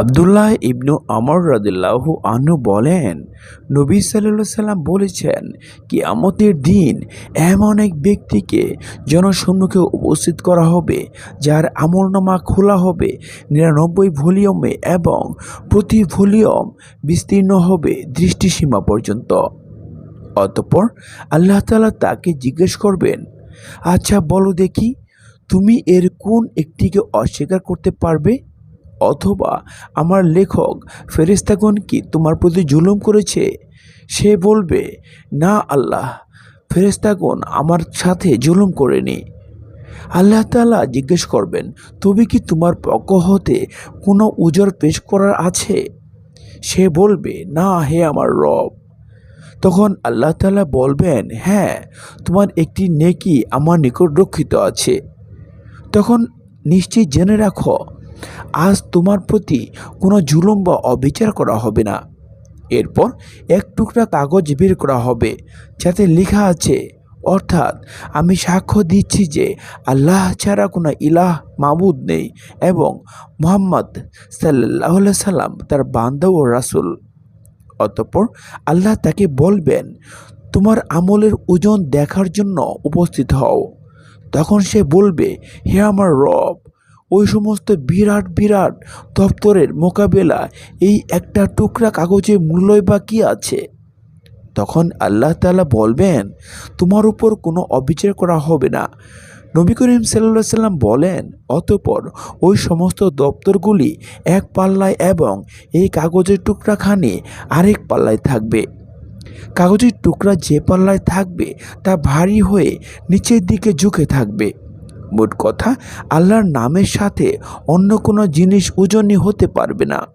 আবদুল্লাহ ইবনু আমর রাদিল্লাহ আনু বলেন, নবী সাল্লাহ সাল্লাম বলেছেন, কিয়ামতের দিন এমন এক ব্যক্তিকে জনসম্মুখে উপস্থিত করা হবে, যার আমলনামা খোলা হবে নিরানব্বই ভলিউমে এবং প্রতি ভলিউম বিস্তীর্ণ হবে দৃষ্টিসীমা পর্যন্ত। অতঃপর আল্লাহ তালা তাকে জিজ্ঞেস করবেন আচ্ছা বলো দেখি তুমি এর কোন একটিকে অস্বীকার করতে পারবে? অথবা আমার লেখক ফেরেস্তাগণ কি তোমার প্রতি জুলুম করেছে? সে বলবে, না আল্লাহ ফেরেস্তাগণ আমার সাথে জুলুম করেনি। আল্লাহ তালা জিজ্ঞেস করবেন তবে কি তোমার পক্ষ হতে কোনো উজর পেশ করার আছে? সে বলবে, না হে আমার রব। তখন আল্লাহ তালা বলবেন হ্যাঁ তোমার একটি নেকি আমার নিকট রক্ষিত আছে। তখন নিশ্চয়ই জেনে রাখো, আজ তোমার প্রতি কোনো জুলুম বা অবিচার করা হবে না। এরপর এক টুকরা কাগজ বের করা হবে, যাতে লেখা আছে, অর্থাৎ আমি সাক্ষ্য দিচ্ছি যে আল্লাহ ছাড়া কোনো ইলাহ মাবুদ নেই এবং মোহাম্মদ সাল্লাহ সাল্লাম তার বান্দা ও রাসূল। অতঃপর আল্লাহ তাকে বলবেন, তোমার আমলের ওজন দেখার জন্য উপস্থিত হও। তখন সে বলবে, হে আমার রব, ওই সমস্ত বিরাট বিরাট দপ্তরের মোকাবেলা এই একটা টুকরা কাগজে মূল্যই বা কী আছে? তখন আল্লাহ তালা বলবেন, তোমার উপর কোনো অবিচার করা হবে না। নবী করিম সাল্লা সাল্লাম বলেন, অতপর ওই সমস্ত দপ্তরগুলি এক পাল্লায় এবং এই কাগজের টুকরাখানি আরেক পাল্লায় থাকবে। কাগজের টুকরা যে পাল্লায় থাকবে, তা ভারী হয়ে নিচের দিকে ঝুঁকে থাকবে। মোট কথা, আল্লাহর নামের সাথে অন্য কোনো জিনিস ওজনই হতে পারবে না।